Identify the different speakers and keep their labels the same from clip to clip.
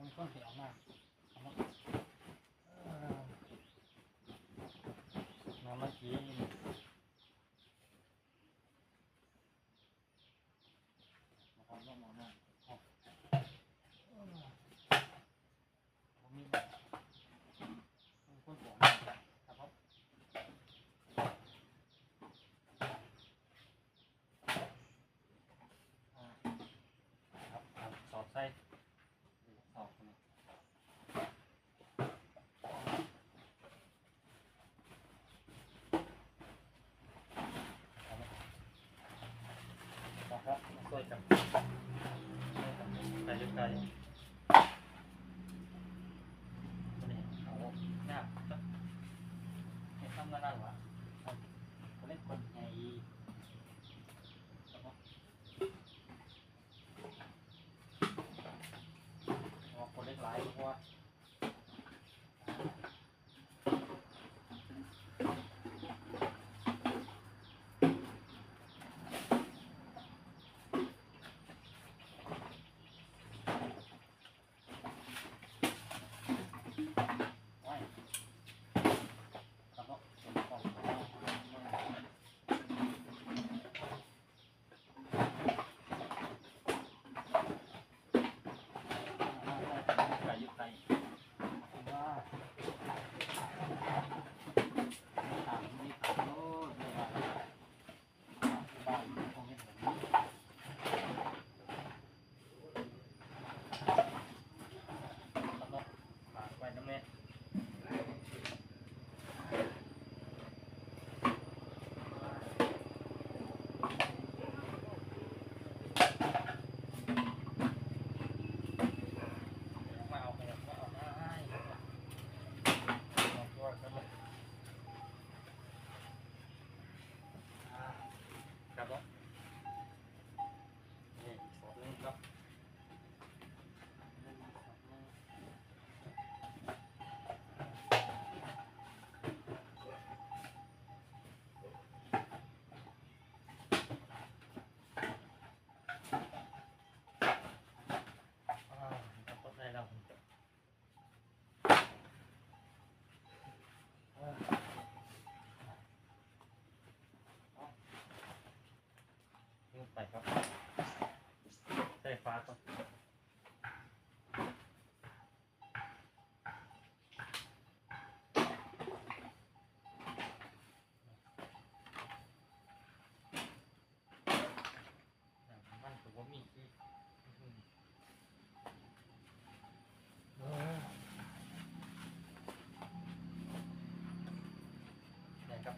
Speaker 1: น้ำมันกินมาทำต้องมองหน้าเอาเมีดเอาคนบอกครับครับสอดไส้อดคนนี้ นะครับมาช่วยกันใส่ใ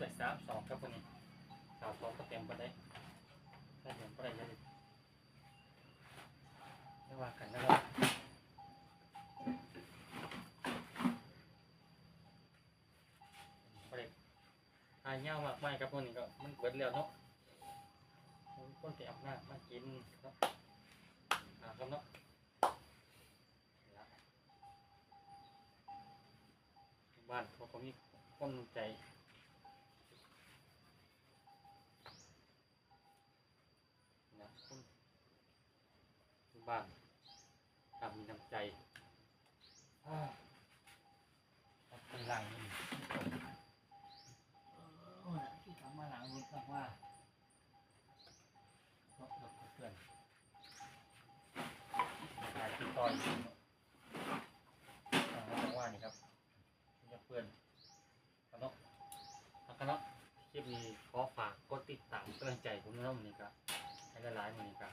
Speaker 1: ได้ครับได้สามสองครับพวกนี้สามสองก็เต็มไปได้ได้เต็มไปได้เยอะเลยไม่ว่ากันนะครับไปหายเงามากไม่ครับพวกนี้ก็มันเบิดแล้วเนาะคนที่เอาหน้ามากินเนาะอ่าครับเนาะบ้านเขาก็มีคนใจนะคน บ้านทำมีน้ำใจอ่าเปล้างนี่ที่ทำมาหล้างรถครับว่าเพราะรถเพื่อนขายติดต่ออยู่อ่าแล้วว่านี่ครับอย่าเพื่อนคณะคณะคลิปนี้ขอฝากกดติดตามกำลังใจผมนะมันนี้ครับให้หลายๆมันนี่ครับ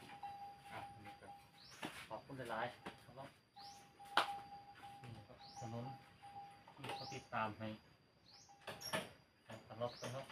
Speaker 1: ขอบคุณหลายๆครับนี่ก็ถนนที่เขาติดตามให้ตลอดกันเนาะ